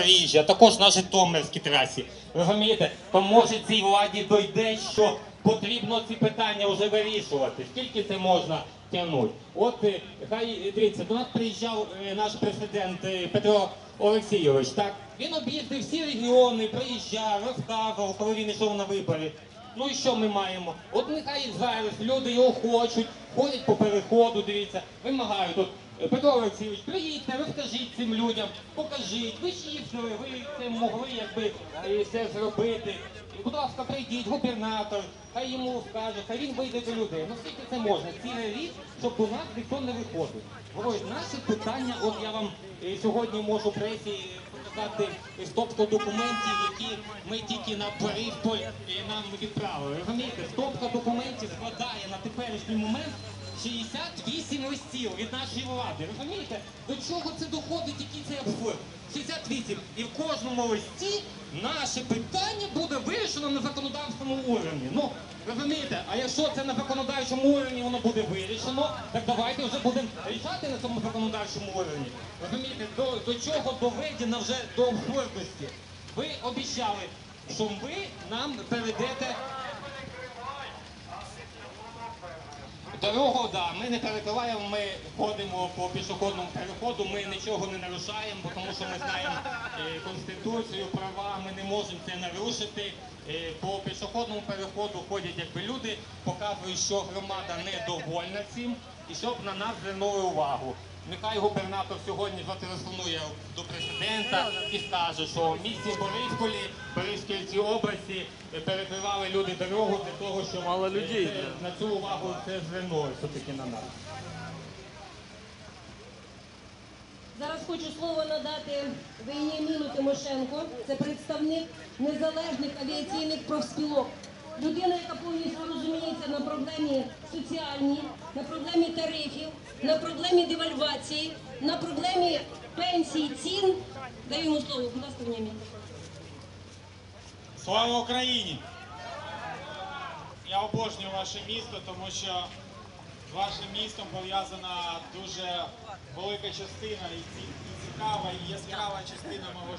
Запоріжжя, також на Житомирській трасі. Розумієте, то може цій владі дойде, що потрібно ці питання вже вирішувати. Скільки це можна тягнути? От е, хай дивіться, до нас приїжджав е, наш президент е, Петро Олексійович. Так він об'їздив всі регіони, приїжджав, розказував, коли він йшов на вибори. Ну і що ми маємо? От нехай зараз люди його хочуть, ходять по переходу, дивіться, вимагають тут. «Е, Петро Олексійович, приїдьте, розкажіть цим людям, покажіть, ви їздили, ви це могли якби е, це зробити. Будь ласка, прийдіть, губернатор, хай йому скаже, хай він вийде до людей. Ну скільки це можна? Цілий рік, щоб до нас ніхто не виходив. Говорить, наші питання, от я вам е, сьогодні можу пресі показати стопку документів, які ми тільки на Борисполь е, нам відправили. Розумієте, стопка документів складає на теперішній момент 68 листів від нашої влади. Розумієте, до чого це доходить, який це абсурд? 68. І в кожному листі наше питання буде вирішено на законодавчому уровні. Ну, розумієте, а якщо це на законодавчому уровні воно буде вирішено, так давайте вже будемо рішати на цьому законодавчому уровні. Розумієте, до, до чого доведено вже до абсурдності. Ви обіцяли, що ви нам перейдете Дорогу, да, ми не перекриваємо, ми ходимо по пішохідному переходу, ми нічого не нарушаємо, тому що ми знаємо е, конституцію, права, ми не можемо це нарушити. Е, по пішохідному переходу ходять якби люди, показують, що громада недовольна цим і щоб на нас звернули увагу. Нехай губернатор сьогодні зателефонує до президента і скаже, що в місті Борисполі, Бориспільській області е, перекривали люди дорогу для того, щоб Мало е, людей, це- да. на цю увагу це звернули все-таки на нас. Зараз хочу слово надати Веніаміну Тимошенко. Це представник незалежних авіаційних профспілок. Людина, яка повністю розуміється на проблемі соціальній, на проблемі тарифів, на проблемі девальвації, на проблемі пенсій, цін. Даю йому слово, будь ласка, Веніамін. Слава Україні! Я обожнюю ваше місто, тому що з вашим містом пов'язана дуже велика частина і цікава, і яскрава частина мого